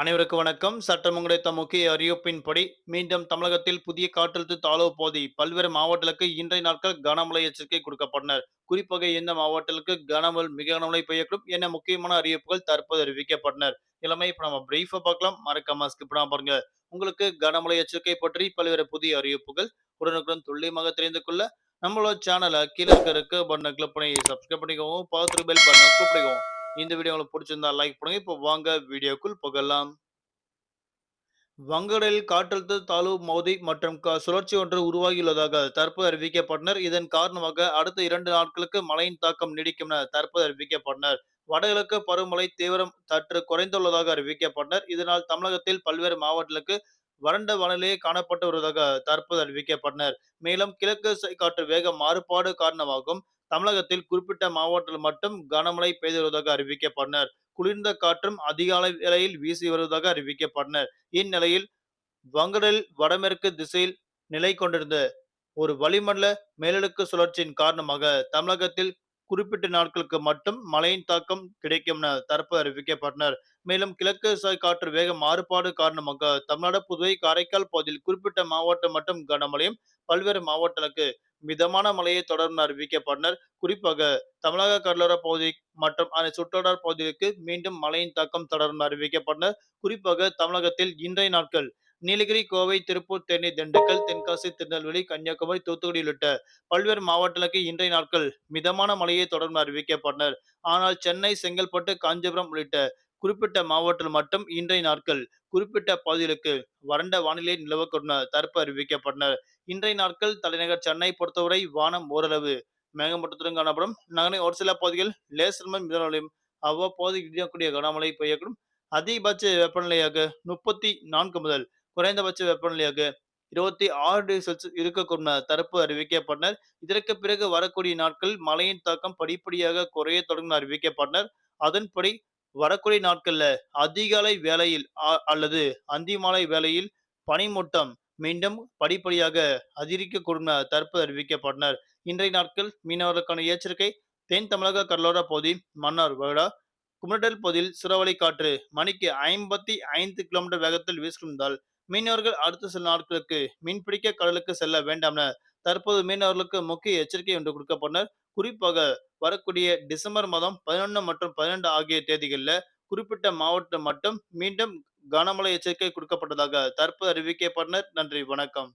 அனைவருக்கு வணக்கம். சட்டம் கிடைத்த முக்கிய அறிவிப்பின்படி மீண்டும் தமிழகத்தில் புதிய காற்றழுத்த தாழ்வு பகுதி பல்வேறு மாவட்டங்களுக்கு இன்றைய நாட்கள் கனமழை எச்சரிக்கை கொடுக்கப்பட்டனர். குறிப்பாக எந்த மாவட்டங்களுக்கு கனமழை மிக கனமழை பெய்யக்கூடும் என முக்கியமான அறிவிப்புகள் தற்போது அறிவிக்கப்பட்டனர். இளமை இப்ப நம்ம பிரீஃபா பார்க்கலாம். மறக்காம ஸ்கிப் பண்ணாம பாருங்க. உங்களுக்கு கனமழை எச்சரிக்கை பற்றி பல்வேறு புதிய அறிவிப்புகள் உடனுக்குடன் துல்லியமாக தெரிந்து கொள்ள நம்மளோட சேனலை கீழே இருக்க இருக்க பட்டனை கிளிக் பண்ணி சப்ஸ்கிரைப் பண்ணிக்கோங்க. பார்த்து பெல் பண்ண கூப்பிடுவோம் இந்த வீடியோ உங்களுக்கு பிடிச்சிருந்தா லைக் பண்ணுங்க. இப்போ வாங்க வீடியோக்குள் புகழலாம் வங்கடலில் காற்றழுத்த தாழ்வு மோதி மற்றும் க- சுழற்சி ஒன்று உருவாகியுள்ளதாக தற்போது அறிவிக்கப்பட்டனர். இதன் காரணமாக அடுத்த இரண்டு நாட்களுக்கு மழையின் தாக்கம் நீடிக்கும் என தற்போது அறிவிக்கப்பட்டனர். வடகிழக்கு பருவமழை தீவிரம் சற்று குறைந்துள்ளதாக அறிவிக்கப்பட்டனர். இதனால் தமிழகத்தில் பல்வேறு மாவட்டங்களுக்கு வறண்ட வானிலையே காணப்பட்டு வருவதாக தற்போது அறிவிக்கப்பட்டனர். மேலும் கிழக்கு காற்று வேக மாறுபாடு காரணமாகவும் தமிழகத்தில் குறிப்பிட்ட மாவட்டத்தில் மட்டும் கனமழை பெய்து வருவதாக அறிவிக்கப்பட்டனர். குளிர்ந்த காற்றும் அதிகாலை வேளையில் வீசி வருவதாக அறிவிக்கப்பட்டனர். இந்நிலையில் வங்கடல் வடமேற்கு திசையில் நிலை கொண்டிருந்த ஒரு வளிமண்டல மேலடுக்கு சுழற்சியின் காரணமாக தமிழகத்தில் குறிப்பிட்ட நாட்களுக்கு மட்டும் மழையின் தாக்கம் கிடைக்கும் என தரப்பு அறிவிக்கப்பட்டனர். மேலும் கிழக்கு காற்று வேக மாறுபாடு காரணமாக தமிழ்நாடு புதுவை காரைக்கால் பகுதியில் குறிப்பிட்ட மாவட்டம் மற்றும் கனமழையும் பல்வேறு மாவட்டங்களுக்கு மிதமான மழையை தொடர்ந்து அறிவிக்கப்பட்டனர். குறிப்பாக தமிழக கடலோர பகுதி மற்றும் அதனை சுற்றுலா பகுதிகளுக்கு மீண்டும் மழையின் தாக்கம் தொடர்ந்து அறிவிக்கப்பட்டனர். குறிப்பாக தமிழகத்தில் இன்றைய நாட்கள் நீலகிரி கோவை திருப்பூர் தேனி திண்டுக்கல் தென்காசி திருநெல்வேலி கன்னியாகுமரி தூத்துக்குடி உள்ளிட்ட பல்வேறு மாவட்டங்களுக்கு இன்றைய நாட்கள் மிதமான மழையை தொடர்ந்து அறிவிக்கப்பட்டனர். ஆனால் சென்னை செங்கல்பட்டு காஞ்சிபுரம் உள்ளிட்ட குறிப்பிட்ட மாவட்டத்தில் மட்டும் இன்றைய நாட்கள் குறிப்பிட்ட பகுதிகளுக்கு வறண்ட வானிலை நிலவக்கூடும் தரப்பு அறிவிக்கப்பட்டனர் இன்றைய நாட்கள் தலைநகர் சென்னை பொறுத்தவரை வானம் ஓரளவு மேகமூட்டத்துடன் காணப்படும். நகரின் ஒரு சில பகுதிகள் லேசர் மிதமலையும் அவ்வப்போது இடியக்கூடிய கனமழை பெய்யக்கூடும். அதிகபட்ச வெப்பநிலையாக முப்பத்தி நான்கு முதல் குறைந்தபட்ச வெப்பநிலையாக இருபத்தி ஆறு டிகிரி செல்சியஸ் இருக்கக்கூடும் தரப்பு அறிவிக்கப்பட்டனர். இதற்கு பிறகு வரக்கூடிய நாட்கள் மழையின் தாக்கம் படிப்படியாக குறைய தொடங்கும் அறிவிக்கப்பட்டனர். அதன்படி வரக்கூடிய நாட்கள்ல அதிகாலை வேளையில் அல்லது அந்திமாலை வேளையில் பனிமூட்டம் மீண்டும் படிப்படியாக அதிகரிக்கக்கூடும் தற்போது அறிவிக்கப்பட்டனர். இன்றைய நாட்கள் மீனவர்களுக்கான எச்சரிக்கை தென் தமிழக கடலோர பகுதி மன்னார் வகடா குமரடல் பகுதியில் சுறவழி காற்று மணிக்கு ஐம்பத்தி ஐந்து கிலோமீட்டர் வேகத்தில் வீசுகின்றால் மீனவர்கள் அடுத்த சில நாட்களுக்கு மீன்பிடிக்க கடலுக்கு செல்ல வேண்டாம் என தற்போது மீனவர்களுக்கு முக்கிய எச்சரிக்கை ஒன்று கொடுக்கப்பட்டனர். குறிப்பாக வரக்கூடிய டிசம்பர் மாதம் பதினொன்று மற்றும் பதினெண்டு ஆகிய தேதிகளில் குறிப்பிட்ட மாவட்டம் மட்டும் மீண்டும் கனமழை எச்சரிக்கை கொடுக்கப்பட்டதாக தற்போது அறிவிக்கப்பட்டனர். நன்றி வணக்கம்.